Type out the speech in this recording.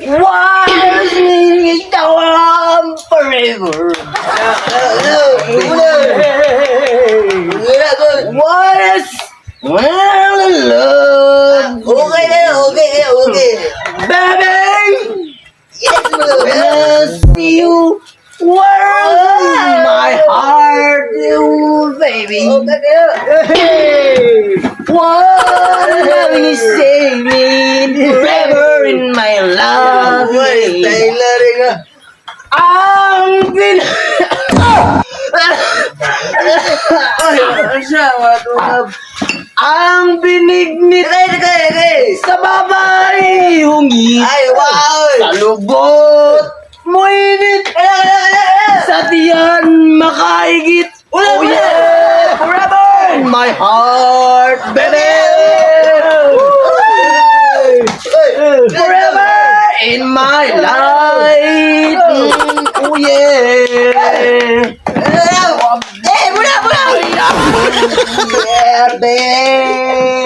Was tawan forever. Was well love. Okay na okay na okay. Baby! Yes, mga When I see you, world, my heart, you baby. Na yun. What have you saving forever in my love? Uy, Taylor rin nga. Ang bin... Ay, siya, mga tunab. Ang binig ni Okay, okay, okay. sa babae hungit Ay, wow. sa lubot mo init sa tiyan makaigit Wala, oh wala. yeah forever in my heart baby forever in my life. Oh yeah. Eh, muna, muna. yeah babe